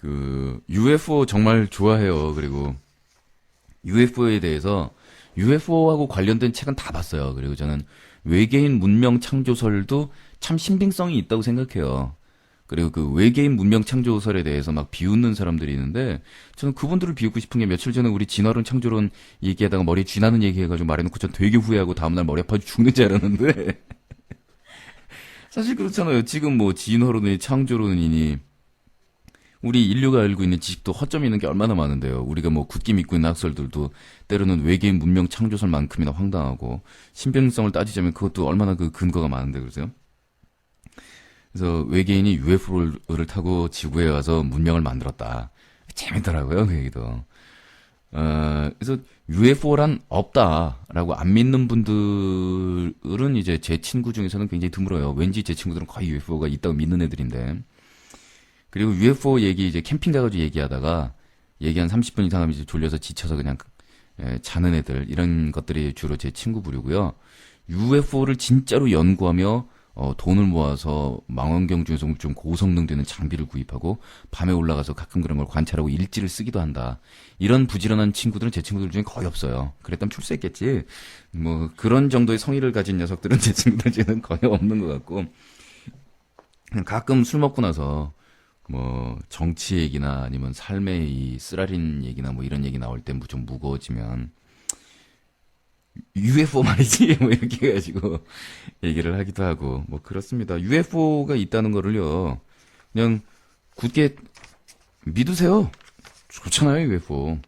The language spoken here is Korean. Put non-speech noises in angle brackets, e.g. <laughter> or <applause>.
그 UFO 정말 좋아해요. 그리고 UFO에 대해서 UFO하고 관련된 책은 다 봤어요. 그리고 저는 외계인 문명 창조설도 참 신빙성이 있다고 생각해요. 그리고 그 외계인 문명 창조설에 대해서 막 비웃는 사람들이 있는데 저는 그분들을 비웃고 싶은 게 며칠 전에 우리 진화론 창조론 얘기하다가 머리 쥐나는 얘기해가지고 말해놓고 전 되게 후회하고 다음날 머리 아파서 죽는 줄 알았는데 <laughs> 사실 그렇잖아요. 지금 뭐 진화론이 창조론이니 우리 인류가 알고 있는 지식도 허점이 있는 게 얼마나 많은데요. 우리가 뭐 굳게 믿고 있는 학설들도 때로는 외계인 문명 창조설만큼이나 황당하고 신빙성을 따지자면 그것도 얼마나 그 근거가 많은데 그러세요? 그래서 외계인이 UFO를 타고 지구에 와서 문명을 만들었다. 재밌더라고요, 그 얘기도. 어, 그래서 UFO란 없다라고 안 믿는 분들은 이제 제 친구 중에서는 굉장히 드물어요. 왠지 제 친구들은 거의 UFO가 있다고 믿는 애들인데. 그리고 UFO 얘기 이제 캠핑 가가지고 얘기하다가 얘기 한 30분 이상 하면 이제 졸려서 지쳐서 그냥 예, 자는 애들 이런 것들이 주로 제 친구 부류고요. UFO를 진짜로 연구하며 어, 돈을 모아서 망원경 중에서 좀 고성능 되는 장비를 구입하고 밤에 올라가서 가끔 그런 걸 관찰하고 일지를 쓰기도 한다. 이런 부지런한 친구들은 제 친구들 중에 거의 없어요. 그랬다면 출세했겠지. 뭐 그런 정도의 성의를 가진 녀석들은 제 친구들 중에는 거의 없는 것 같고 가끔 술 먹고 나서 뭐 정치 얘기나 아니면 삶의 이 쓰라린 얘기나 뭐 이런 얘기 나올 때 좀 무거워지면 UFO 말이지 <laughs> 뭐 이렇게 해가지고 얘기를 하기도 하고 뭐 그렇습니다. UFO가 있다는 거를요 그냥 굳게 믿으세요. 좋잖아요 UFO.